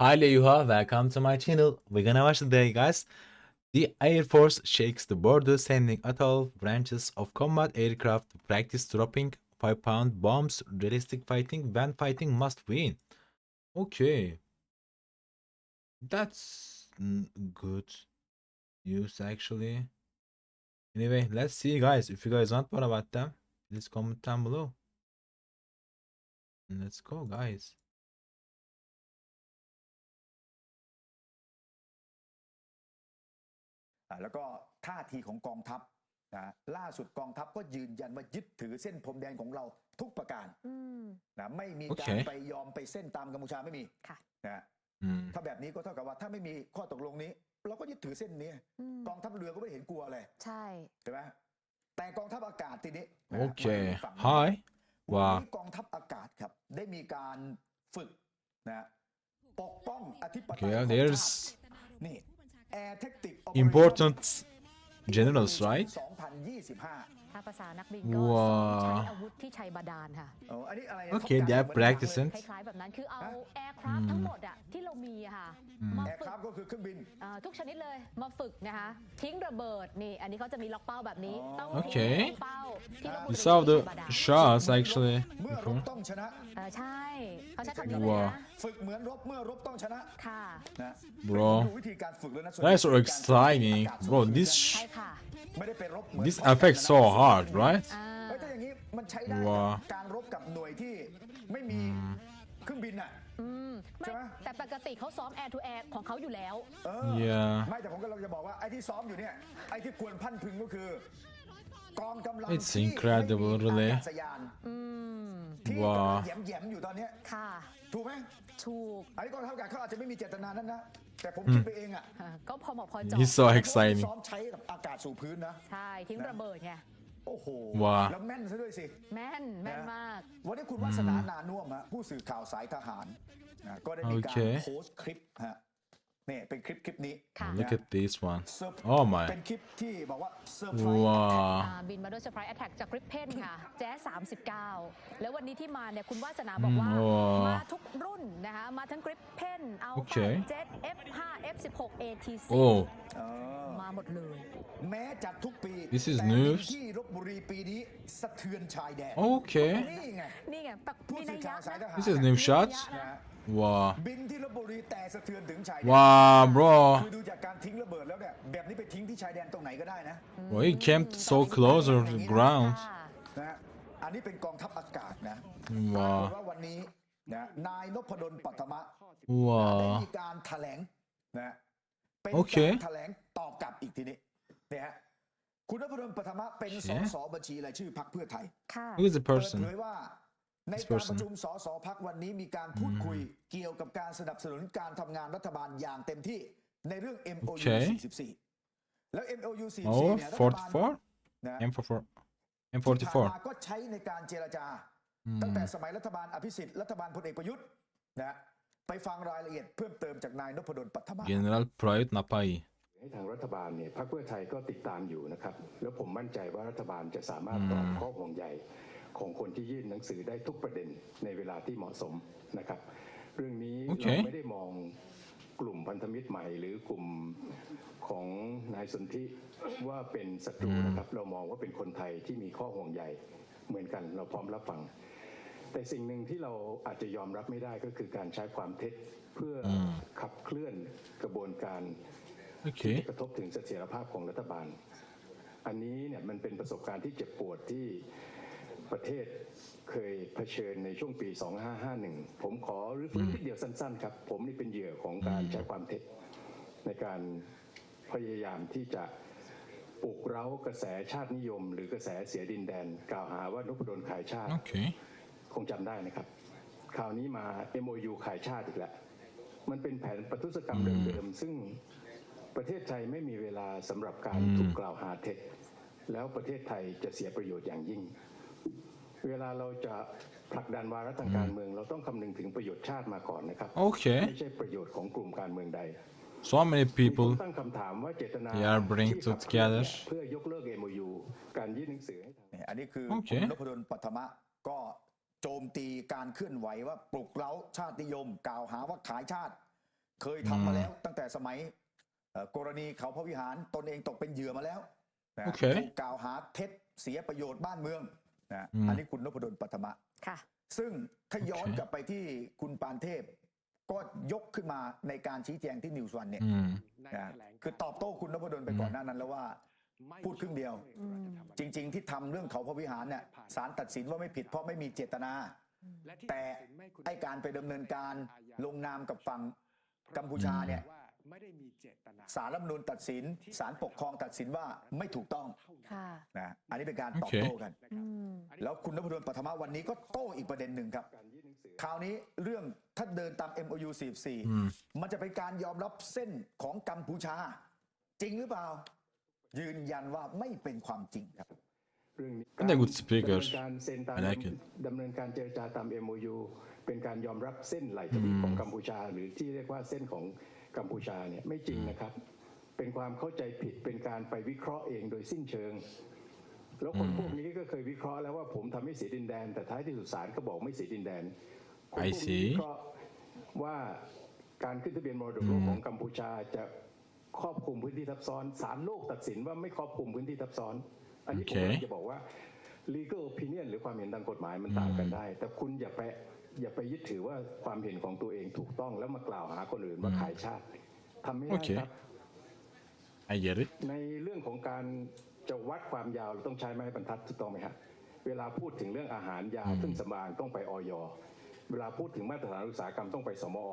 Hi Leyuha, welcome to my channel. We're gonna watch today, guys. The Air Force shakes the border, sending atoll branches of combat aircraft to practice dropping 5-pound bombs. Realistic fighting, when fighting must win. Okay. That's good news, actually. Anyway, let's see, guys. If you guys want more about them, please comment down below. Let's go, guys. แล้วก็ท่าทีของกองทัพนะล่าสุดกองทัพก็ยืนยันว่ายึดถือเส้นพรมแดนของเราทุกประการอืมนะไม่มีโอการเคไปยอมไปเส้นตามกัมพูชาไม่มีค่ะนะ Hmm. ถ้าแบบนี้ก็เท่ากับว่าถ้าไม่มีข้อตกลงนี้ เราก็ยึดถือเส้นนี้อืมกองทัพเรือก็ไม่เห็นกลัวอะไรใช่ใช่ไหมแต่กองทัพอากาศทีนี้นะ Okay. มาฝั่งนี้ Hi. วันว้านี้กองทัพอากาศครับ ได้มีการฝึกนะปกป้องอธิปไตย Okay, ของชา there's ตินี่ Air Tactic important generals, right? 2025ถ้าภาษานักบินก็ว้าซ้อมใช้อาวุธที่ชัยบาดาลค่ะเอออันนี้อะไร Okay, they are practicing. คล้ายๆแบบนั้นคือเอาฮะแอร์คราฟทั้งหมดอะที่เรามีอะค่ะมาแอร์ฝึคกราฟก็คือเครื่องบินอ่าทุกชนิดเลยมาฝึกนะคะ ทิ้งระเบิดนี่ อันนี้เขาจะมีล็อกเป้าแบบนี้อ๋อต้องโอเคทิ้งล็อกเป้าที่ลพบุ We รี saw ที่ the ชัยบาดาล shots actually เมื่อรบ before. ต้องชนะ เออใช่เขาใช้คำนี้เลยว้านะ ฝึกเหมือนรบเมื่อรบต้องชนะค่ะ นะ Bro ดูวิธีการฝึกเลยนะส่วน That's so ใหญ่เป็นการ exciting. อากาศ Bro, สู้ this ใช่ sh- ค่ะ ไม่ได้ไปรบเหมือน this ป้องกัน affects นะ so hard, right? อ่า เฮ้ยถ้าอย่างนี้มันใช้ได้ว้า กับการรบกับหน่วยที่ไม่มีเครื่องบินอะ อืมไม่ ใช่ไหม แต่ปกติเขาซ้อมแอร์ทูแอร์ของเขาอยู่แล้ว เออ Yeah. ไม่แต่ผมก็เราจะบอกว่าไอ้ที่ซ้อมอยู่เนี่ยไอ้ที่ควรพันพึงก็คือกองกำลัง It's ที่ incredible, ไม่มี really. อากาศยานอืม ที่ว้ากำลังแหยมๆอยู่ตอนเนี้ยค่ะ ถูกไหมถูก อันนี้กองทัพอากาศเขาอาจจะไม่มีเจตนานั้นนะ แต่ผมคิดไปเองอะอ่าก็พอเหมาะพอเจาะ He's so เพราะว่า exciting. ซ้อมใช้กับอากาศสู่พื้นนะ ใช่ทิ้งระเบิดไงโอ้โห ว้า แล้วแม่นซะด้วยสิ แม่นแม่นมาก วันนี้คุณวัฒนานานุ่วมฮะผู้สื่อข่าวสายทหารนะก็ได้มีการโอเค โพสต์คลิปฮะ นี่เป็นคลิปคลิปนี้ค่ะ Look at this one. เซอร์ Oh my. เป็นคลิปที่บอกว่าเซอร์ไพรส์ Wow. อ่าบินมาด้วยเซอร์ไพรส์แอตแทกจากกริปเพนค่ะ แจ๊ส39แล้ววันนี้ที่มาเนี่ยคุณวาสนาบอกว่าอืมว้าวมาทุกรุ่นนะคะ มาทั้งกริปเพนเอาโอเค เจ็ต F5 F16 ATC Oh, เออมาหมดเลย แม้จัดทุกปี This is แต่บิน news ที่ลบบุรีปีนี้สะเทือนชายแดน okay. นี่ไงนี่ไงปักผู้มีสื่นัอยข่ายวสายทนะ หาร This is new shots. นะฮะ Wow. บินที่ลบบุรีแต่สะเทือนถึงชายแดน Wow, คื bro. อดูจากการทิ้งระเบิดแล้วเนี่ยแบบนี้ไปทิ้งที่ชายแดนตรงไหนก็ได้นะ Well, he came so close to the ground. ค่ะนะฮะอันนี้เป็นกองทัพอากาศนะปรากฏ Wow. ว่าวันนี้นะนายนพดลปัทมะได้ Wow. มีการแถลงนะเป็นโอเคการแถลงตอบกลับอีกทีนี้เนี่ยฮะคุณนพดลปัทมะเป็นสเอ๊ะสบัญชีรายชื่อพรรคเพื่อไทยค่ะ Who is the เปิด person? เผยว่า ใน This การ person ประชุมสสพักวันนี้มีการพูดคุยเกี่ยวกับการสนับสนุนการทำงานรัฐบาลอย่างเต็มที่ในเรื่อง MOU Okay 44 แล้ว MOU 44 Oh, เนี่ยรัฐบาล 44? นะ M44. ที่ผ่าน M44. มาก็ใช้ในการเจรจา ตั้งแต่สมัยรัฐบาลอภิสิทธิ์รัฐบาลพลเอกประยุทธ์นะไปฟังรายละเอียดเพิ่มเติมจากนายนพดลปัทมะ General Prayut Napai. ให้ทางรัฐบาลเนี่ยพรรคเพื่อไทยก็ติดตามอยู่นะครับ แล้วผมมั่นใจว่ารัฐบาลจะสามารถตอบข้อห่วงใย ของคนที่ยื่นหนังสือได้ทุกประเด็นในเวลาที่เหมาะสมนะครับ เรื่องนี้โอเคเราไม่ได้มองกลุ่มพันธมิตรใหม่ หรือกลุ่มของนายสนธิว่าเป็นศัตรูนะครับ เรามองว่าเป็นคนไทยที่มีข้อห่วงใยเหมือนกัน เราพร้อมรับฟัง แต่สิ่งหนึ่งที่เราอาจจะยอมรับไม่ได้ก็คือการใช้ความเท็จเพื่ออขับเคลื่อนกระบวนการ Okay. กระทบถึงเสถียรภาพของรัฐบาล อันนี้เนี่ยมันเป็นประสบการณ์ที่เจ็บปวดที่ ประเทศเคยเผชิญในช่วงปี 2551 ผมขอรื้อฟื้นนิดเดียวสั้นๆครับ ผมนี่เป็นเหยื่อของการใช้ความเท็จในการพยายามที่จะปลุกเร้ากระแสชาตินิยม หรือกระแสเสียดินแดน กล่าวหาว่านพดลขายชาติ Okay. คงจำได้นะครับ คราวนี้มา MOU ขายชาติอีกแล้ว มันเป็นแผนประทุษกรรมเดิมๆซึ่งประเทศไทยไม่มีเวลาสำหรับการถูกกล่าวหาเท็จแล้วประเทศไทยจะเสียประโยชน์อย่างยิ่ง เวลาเราจะผลักดันวาระทางการเมือง เราต้องคำนึงถึงประโยชน์ชาติมาก่อนนะครับ Okay. ไม่ใช่ประโยชน์ของกลุ่มการเมืองใด So many ผม people. ตั้งคำถามว่าเจตนา They are bring ที่ขับเคลื่อน together เนี่ยเพื่อยกเลิก MOU การยื่นหนังสือให้ทางนี่อันนี้คือโอเค คุณนพดลปัทมะก็โจมตีการเคลื่อนไหวว่าปลุกเร้าชาตินิยม กล่าวหาว่าขายชาติ เคยทำมาแล้วตั้งแต่สมัยเอ่อกรณีเขาพระวิหารตนเองตกเป็นเหยื่อมาแล้วนะโอเค ถูกกล่าวหาเท็จเสียประโยชน์บ้านเมือง นะอืมอันนี้คุณนพดลปัทมะค่ะ ซึ่งถ้าย้อนโอเคกลับไปที่คุณปานเทพ ก็ยกขึ้นมาในการชี้แจงที่นิวส์วันเนี่ยอืมนะคือตอบโต้คุณนพดลไปก่อนหน้านั้นแล้วว่าพูดครึ่งเดียว จริง ๆ ที่ทำเรื่องเขาพระวิหารเนี่ยศาลตัดสินว่าไม่ผิดเพราะไม่มีเจตนา แต่ไอการไปดำเนินการลงนามกับฝั่งกัมพูชาเนี่ย ไม่ได้มีเจตนาศาลรัฐธรรมนูญตัดสินศาลปกครองตัดสินว่าไม่ถูกต้องค่ะนะอันนี้เป็นการตอบโอเคโต้กัน อืมแล้วคุณนพดลปัทมะวันนี้ก็โต้อีกประเด็นหนึ่งครับ คราวนี้เรื่องถ้าเดินตาม MOU 44 มันจะเป็นการยอมรับเส้นของกัมพูชา จริงหรือเปล่า ยืนยันว่าไม่เป็นความจริงครับ เรื่องนี้ And a good speaker. ดำเนินการเซ็นตาม I like it. ดำเนินการเจรจาตาม MOU เป็นการยอมรับเส้นไหลทวีปของกัมพูชา หรือที่เรียกว่าเส้นของ กัมพูชาเนี่ยไม่จริงนะครับ เป็นความเข้าใจผิดเป็นการไปวิเคราะห์เองโดยสิ้นเชิง แล้วคนพวกนี้ก็เคยวิเคราะห์แล้วว่าผมทำให้เสียดินแดน แต่ท้ายที่สุดศาลก็บอกไม่เสียดินแดนคนพวก I นี้ see วิเคราะห์ว่าการขึ้นทะเบียนมรดกโลกของกัมพูชาจะครอบคลุมพื้นที่ทับซ้อนศาลโลกตัดสินว่าไม่ครอบคลุมพื้นที่ทับซ้อน อันนี้ผมโอเคกำลังจะบอกว่า legal opinion หรือความเห็นทางกฎหมายมันต่างกันได้ แต่คุณอย่าไป อย่าไปยึดถือว่าความเห็นของตัวเองถูกต้องแล้วมากล่าวหาคนอื่นว่าขายชาติทำไม่โอได้เคครับ I get it ในเรื่องของการจะวัดความยาวเราต้องใช้ไม้บรรทัดถูกต้องไหมครับเวลาพูดถึงเรื่องอาหารยาเครื่องสำอางต้องไปออยเวลาพูดถึงมาตรฐานอุตสาหกรรมต้องไปสมอ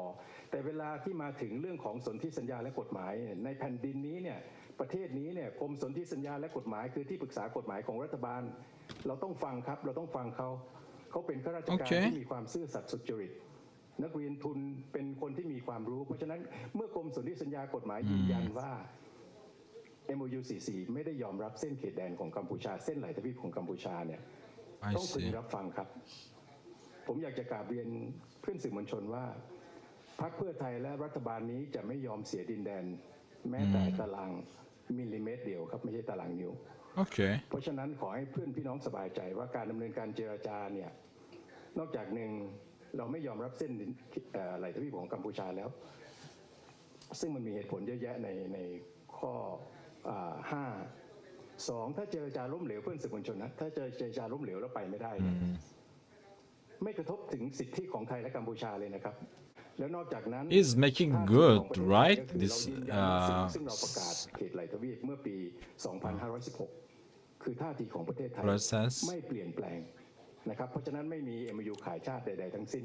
แต่เวลาที่มาถึงเรื่องของสนธิสัญญาและกฎหมายเนี่ยในแผ่นดินนี้เนี่ยประเทศนี้เนี่ยกรมสนธิสัญญาและกฎหมายคือที่ปรึกษากฎหมายของรัฐบาล เราต้องฟังครับ เราต้องฟังเขา เขาเป็นข้าราชการโอเคที่มีความซื่อสัตย์สุจริตนักเรียนทุนเป็นคนที่มีความรู้ เพราะฉะนั้นเมื่อกรมสนธิสัญญากฎหมายยืนยันว่า MOU 44ไม่ได้ยอมรับเส้นเขตแดนของกัมพูชา เส้นไหลทวีปของกัมพูชาเนี่ย I ต้องพึง see รับฟังครับ ผมอยากจะกราบเรียนเพื่อนสื่อมวลชนว่าพรรคเพื่อไทยและรัฐบาลนี้จะไม่ยอมเสียดินแดน แม้แต่ตารางมิลลิเมตรเดียวครับไม่ใช่ตารางนิ้ว Okay เพราะฉะนั้นขอให้เพื่อนพี่น้องสบายใจว่าการดำเนินการเจรจาเนี่ย นอกจากหนึ่งเราไม่ยอมรับเส้นดินเอ่อไหลทวีปของกัมพูชาแล้ว ซึ่งมันมีเหตุผลเยอะแยะในในข้ออ่าห้าสองถ้าเจรจาล้มเหลวเพื่อนสื่อมวลชนนะถ้าเจรเจรจาล้มเหลวแล้วไปไม่ได้เนี่ยไม่กระทบถึงสิทธิของไทยและกัมพูชาเลยนะครับ แล้วนอกจากนั้น Is making ท่าที good ของประเทศไทย right ก็คือ this เรายืนยันว่าสิ่ง uh ซึ่งเราประกาศเขตไหลทวีปเมื่อปี 2516 คือท่าทีของประเทศไทย process ไม่เปลี่ยนแปลง นะครับ เพราะฉะนั้นไม่มี MOU ขายชาติใด ๆ ทั้งสิ้น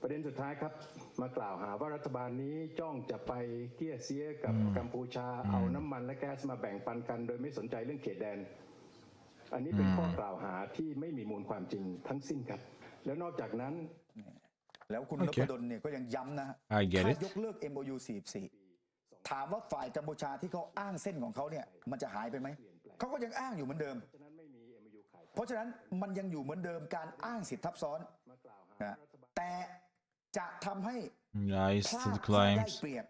ประเด็นสุดท้ายครับ มากล่าวหาว่ารัฐบาลนี้จ้องจะไปเกี้ยเสียกับกัมพูชาเอาน้ำมันและแก๊สมาแบ่งปันกัน โดยไม่สนใจเรื่องเขตแดน อันนี้เป็นข้อกล่าวหาที่ไม่มีมูลความจริงทั้งสิ้นครับ แล้วนอกจากนั้น แล้วคุณโอนเคพดลเนี่ยก็ยังย้ำนะฮะ I get ถ้า it ยกเลิก MOU 44ถามว่าฝ่ายกัมพูชาที่เขาอ้างเส้นของเขาเนี่ยมันจะหายไปไหมเขาก็ยังอ้างอยู่เหมือนเดิม เพราะฉะนั้นมันยังอยู่เหมือนเดิมการอ้างสิทธิทับซ้อนนะแต่จะทำให้ Nice พลา to ด the ที่ได้ claims เปรียบ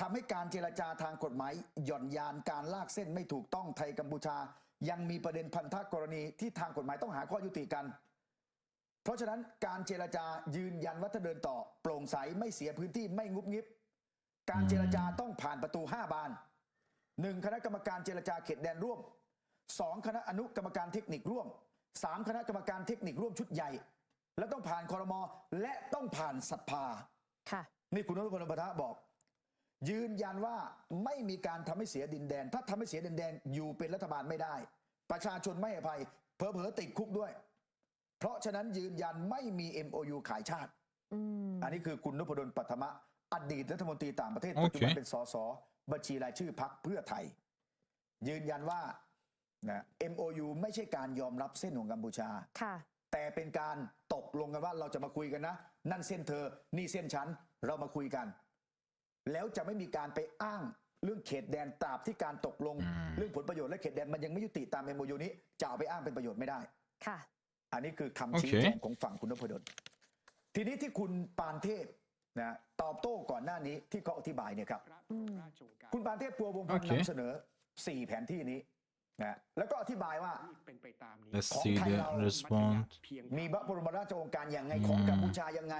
ทำให้การเจรจาทางกฎหมายหย่อนยานการลากเส้นไม่ถูกต้องไทยกัมพูชา ยังมีประเด็นพันธกรณีที่ทางกฎหมายต้องหาข้อยุติกัน เพราะฉะนั้นการเจรจายืนยันว่าถ้าเดินต่อ โปร่งใสไม่เสียพื้นที่ไม่งุบงิบ การเจรจาต้องผ่านประตู5บานหนึ่งคณะกรรมการเจรจาเขตแดนร่วม สองคณะอนุกรรมการเทคนิคร่วมสามคณะกรรมการเทคนิคร่วมชุดใหญ่ และต้องผ่านคอรมอและต้องผ่านสภาค่ะ นี่คุณนรพลปะทะบอก ยืนยันว่าไม่มีการทำให้เสียดินแดน ถ้าทำให้เสียดินแดนอยู่เป็นรัฐบาลไม่ได้ ประชาชนไม่อภัยเผลอๆติดคุกด้วย เพราะฉะนั้นยืนยันไม่มี MOU ขายชาติอืมอันนี้คือคุณนพดลปัทมะอดีตรัฐมนตรีต่างประเทศโอปัจเคจุบันเป็นสสบัญชีรายชื่อพักเพื่อไทย ยืนยันว่า นะ MOU ไม่ใช่การยอมรับเส้นของกัมพูชา ค่ะ แต่เป็นการตกลงกันว่าเราจะมาคุยกันนะ นั่นเส้นเธอ นี่เส้นฉัน เรามาคุยกัน แล้วจะไม่มีการไปอ้างเรื่องเขตแดนตราบที่การตกลง เรื่องผลประโยชน์และเขตแดนมันยังไม่ยุติตามเอ็มโยนี้จะเอาไปอ้างเป็นประโยชน์ไม่ได้ ค่ะ อันนี้คือคำชี้โอเคแจงของฝั่งคุณนพดล ทีนี้ที่คุณปานเทพนะตอบโต้ก่อนหน้านี้ที่เขาอธิบายเนี่ยครับอืมคุณปานเทพปัววงศ์พันธ์โอเคนำเสนอ4แผนที่นี้ นะแล้วก็อธิบายว่าเป็นไปตามนี้ Let's ของ see ไทย the เรา response. เพียงมีพระบรมราชโองการอย่างไงของกัมพูชายังไง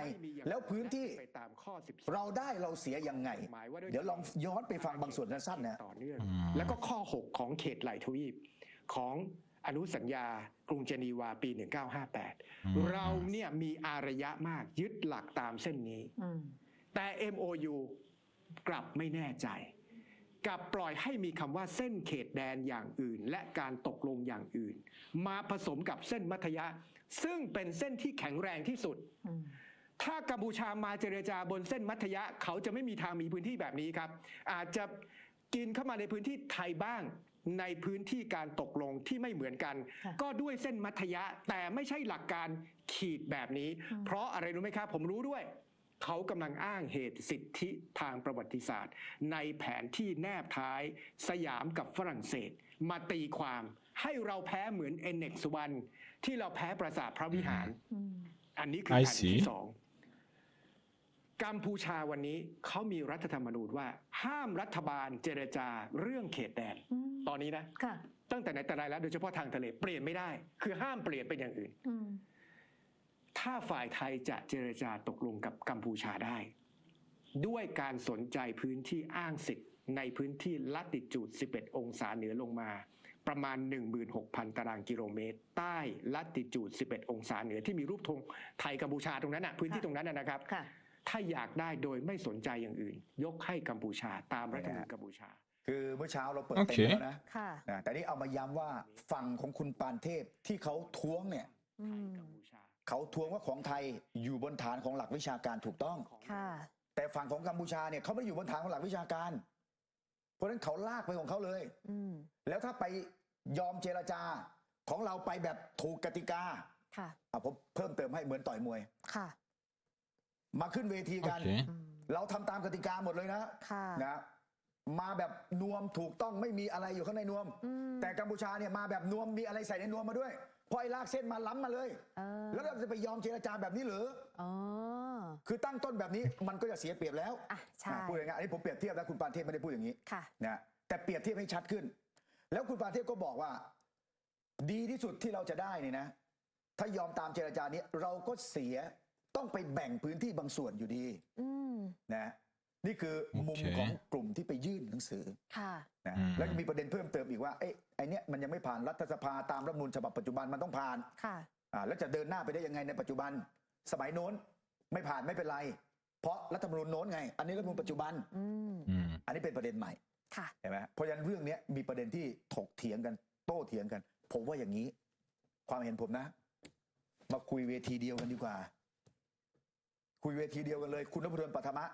แล้วพื้นที่ไปตามข้อ12เราได้เราเสียยังไงหมายว่าด้วยเดี๋ยวลองย้อนไปฟังบางส่วนสั้นๆนะ ต่อเนื่อง แล้วก็ข้อ 6 ของเขตไหลทวีปของอนุสัญญากรุงเจนีวาปี 1958 เราเนี่ยมีอารยะมากยึดหลักตามเส้นนี้ อืม แต่ MOU กลับไม่แน่ใจ กลับปล่อยให้มีคำว่าเส้นเขตแดนอย่างอื่น และการตกลงอย่างอื่น มาผสมกับเส้นมัธยะ ซึ่งเป็นเส้นที่แข็งแรงที่สุดอืมถ้ากัมพูชามาเจรจาบนเส้นมัธยะ เขาจะไม่มีทางมีพื้นที่แบบนี้ครับ อาจจะกินเข้ามาในพื้นที่ไทยบ้างในพื้นที่การตกลงที่ไม่เหมือนกันค่ะก็ด้วยเส้นมัธยะแต่ไม่ใช่หลักการขีดแบบนี้ เพราะอะไรรู้ไหมครับ ผมรู้ด้วย เขากำลังอ้างเหตุสิทธิทางประวัติศาสตร์ ในแผนที่แนบท้ายสยามกับฝรั่งเศส มาตีความให้เราแพ้เหมือนเอเน็กสุวรรณที่เราแพ้ปราสาทพระวิหารอืมอันนี้คือ I แผน see ที่สองกัมพูชาวันนี้เขามีรัฐธรรมนูญว่า ห้ามรัฐบาลเจรจาเรื่องเขตแดนอืมตอนนี้นะค่ะตั้งแต่ไหนแต่ไรแล้วโดยเฉพาะทางทะเลเปลี่ยนไม่ได้ คือห้ามเปลี่ยนเป็นอย่างอื่นอืม ถ้าฝ่ายไทยจะเจรจาตกลงกับกัมพูชาได้ ด้วยการสนใจพื้นที่อ้างสิทธิ์ในพื้นที่ลัติจูด 11 องศาเหนือลงมา ประมาณ 16,000 ตารางกิโลเมตร ใต้ลัติจูด 11 องศาเหนือที่มีรูปธงไทยกัมพูชาตรงนั้นนะพื้นที่ค่ะตรงนั้นนะนะครับค่ะถ้าอยากได้โดยไม่สนใจอย่างอื่น ยกให้กัมพูชาตามรัฐธรรมนูญกัมพูชา คือเมื่อเช้าเราเปิดโอเต็เคมแล้วนะค่ะนะแต่นี่เอามาย้ำว่าฝั่งของคุณปานเทพที่เขาท้วงเนี่ยอืมกัมพูชา เขาท้วงว่าของไทยอยู่บนฐานของหลักวิชาการถูกต้อง ค่ะ แต่ฝั่งของกัมพูชาเนี่ยเขาไม่ได้อยู่บนฐานของหลักวิชาการ เพราะฉะนั้นเขาลากไปของเขาเลย อืม แล้วถ้าไปยอมเจรจาของเราไปแบบถูกกติกาค่ะ อะผมเพิ่มเติมให้เหมือนต่อยมวย ค่ะ มาขึ้นเวทีกัน Okay. อืม เราทำตามกติกาหมดเลยนะค่ะ นะมาแบบนวมถูกต้องไม่มีอะไรอยู่ข้างในนวม อืม แต่กัมพูชาเนี่ยมาแบบนวมมีอะไรใส่ในนวมมาด้วยเพราะไอ้ลากเส้นมาล้ำมาเลยเออแล้วเราจะไปยอมเจรจาแบบนี้หรืออ๋อคือตั้งต้นแบบนี้มันก็จะเสียเปรียบแล้วอะใช่อะพูดอย่างนี้อันนี้ผมเปรียบเทียบนะคุณปานเทพไม่ได้พูดอย่างนี้ค่ะนะแต่เปรียบเทียบให้ชัดขึ้น แล้วคุณปานเทพก็บอกว่า ดีที่สุดที่เราจะได้เนี่ยนะ ถ้ายอมตามเจรจานี้เราก็เสียต้องไปแบ่งพื้นที่บางส่วนอยู่ดีอืมนะ นี่คือมุมโอเคของกลุ่มที่ไปยื่นหนังสือค่ะนะอืมแล้วก็มีประเด็นเพิ่มเติมอีกว่าเอ้ไอเนี้ยมันยังไม่ผ่านรัฐสภาตามรัฐธรรมนูญฉบับปัจจุบันมันต้องผ่านค่ะอ่าแล้วจะเดินหน้าไปได้ยังไงในปัจจุบัน สมัยโน้นไม่ผ่านไม่เป็นไร เพราะรัฐธรรมนูญโน้นไง อันนี้รัฐธรรมนูญปัจจุบันอืม Mm. อันนี้เป็นประเด็นใหม่ค่ะเห็นไหมเพราะฉะนั้นเรื่องเนี้ยมีประเด็นที่ถกเถียงกัน โต้เถียงกัน ผมว่าอย่างนี้ ความเห็นผมนะ มาคุยเวทีเดียวกันดีกว่า คุยเวทีเดียวกันเลย คุณนพดลปัทมะ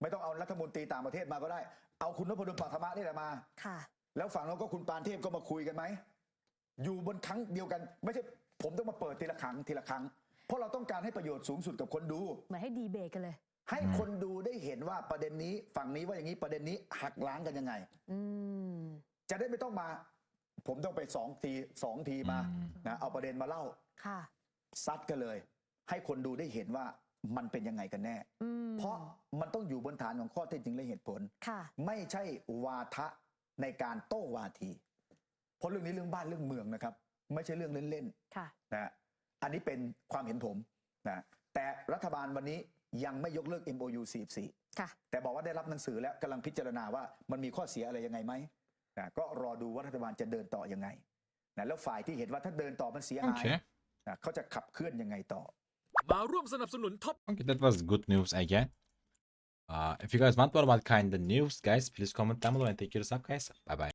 ไม่ต้องเอารัฐมนตรีต่างประเทศมาก็ได้ เอาคุณนพดลปัทมะนี่แหละมา ค่ะ แล้วฝั่งเราก็คุณปานเทพก็มาคุยกันไหม อยู่บนครั้งเดียวกัน ไม่ใช่ผมต้องมาเปิดทีละครั้งทีละครั้ง เพราะเราต้องการให้ประโยชน์สูงสุดกับคนดู เหมือนให้ดีเบตกันเลย ให้คนดูได้เห็นว่าประเด็นนี้ฝั่งนี้ว่าอย่างนี้ประเด็นนี้หักล้างกันยังไง อืม จะได้ไม่ต้องมา ผมต้องไปสองทีสองทีมาอืมนะเอาประเด็นมาเล่าค่ะ ซัดกันเลย ให้คนดูได้เห็นว่า มันเป็นยังไงกันแน่อืมเพราะมันต้องอยู่บนฐานของข้อเท็จจริงและเหตุผลค่ะไม่ใช่วาทะในการโต้วาที เพราะเรื่องนี้เรื่องบ้านเรื่องเมืองนะครับ ไม่ใช่เรื่องเล่นค่ะๆนะอันนี้เป็นความเห็นผมนะแต่รัฐบาลวันนี้ยังไม่ยกเลิก MOU 44ค่ะแต่บอกว่าได้รับหนังสือแล้วกำลังพิจารณาว่ามันมีข้อเสียอะไรยังไงไหมนะก็รอดูว่ารัฐบาลจะเดินต่อยังไงนะแล้วฝ่ายที่เห็นว่าถ้าเดินต่อมันเสียหาย Okay. นะเขาจะขับเคลื่อนยังไงต่อ มาร่วมสนับสนุนท็อป Okay, that was good news again. Uh, if you guys want more about kind of news, guys, please comment down below and take care of yourself, guys. Bye bye.